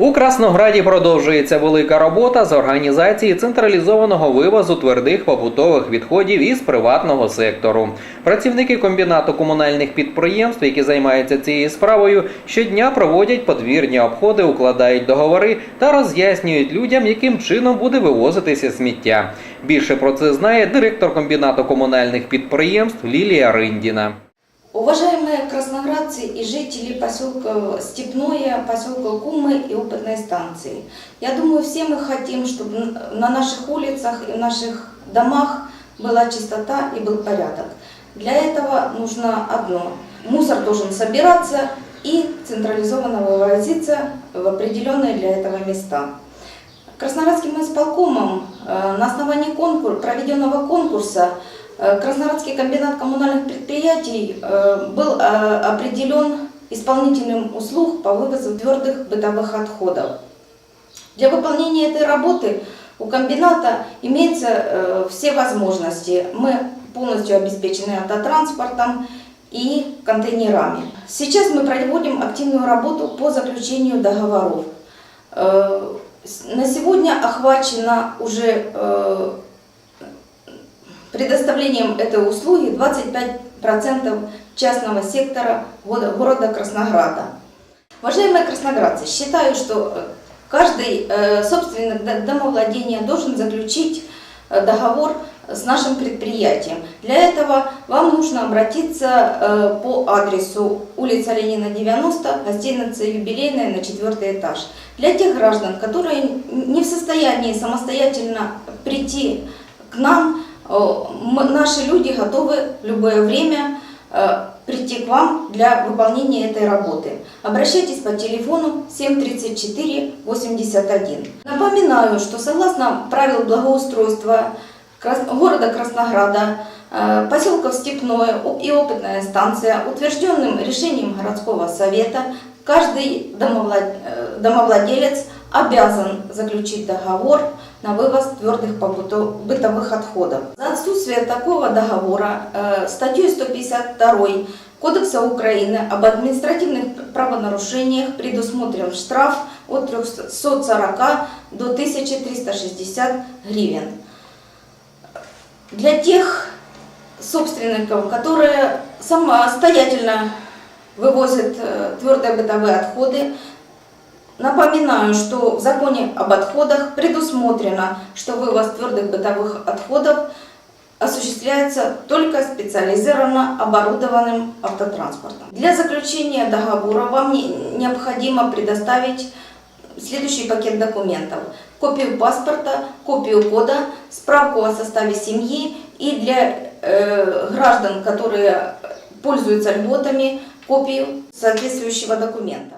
У Краснограді продовжується велика робота з організації централізованого вивозу твердих побутових відходів із приватного сектору. Працівники комбінату комунальних підприємств, які займаються цією справою, щодня проводять подвірні обходи, укладають договори та роз'яснюють людям, яким чином буде вивозитися сміття. Більше про це знає директор комбінату комунальних підприємств Лілія Риндіна. Уважаемые красноградцы и жители поселка Степное, поселка Кумы и опытной станции. Я думаю, все мы хотим, чтобы на наших улицах и в наших домах была чистота и был порядок. Для этого нужно одно. Мусор должен собираться и централизованно вывозиться в определенные для этого места. Красноградским исполкомом э, на основании конкур- проведенного конкурса э, Красноградский комбинат коммунальных предприятий э, был э, определен исполнителем услуг по вывозу твердых бытовых отходов. Для выполнения этой работы у комбината имеются все возможности. Мы полностью обеспечены автотранспортом и контейнерами. Сейчас мы проводим активную работу по заключению договоров. На сегодня охвачено уже предоставлением этой услуги 25% частного сектора города Краснограда. Уважаемые красноградцы, считаю, что э, каждый э, собственник домовладения должен заключить э, договор с нашим предприятием. Для этого вам нужно обратиться по адресу улица Ленина 90, гостиница юбилейная на четвертый этаж. Для тех граждан, которые не в состоянии самостоятельно прийти к нам, наши люди готовы в любое время э, прийти к вам для выполнения этой работы. Обращайтесь по телефону 734 81. Напоминаю, что согласно правил благоустройства города Краснограда, э, поселков Степное и опытная станция, утвержденным решением городского совета, каждый э, домовладелец обязан заключить договор на вывоз твердых бытовых отходов. За отсутствие такого договора э, статьей 152 Кодекса Украины об административных правонарушениях предусмотрен штраф от 340 до 1360 гривен. Для тех собственников, которые самостоятельно вывозят э, твердые бытовые отходы, Напоминаю, что в законе об отходах предусмотрено, что вывоз твердых бытовых отходов осуществляется только специализированно оборудованным автотранспортом. Для заключения договора вам не- необходимо предоставить следующий пакет документов. Копию паспорта, копию кода, справку о составе семьи и для э, граждан, которые пользуются льготами, копию соответствующего документа.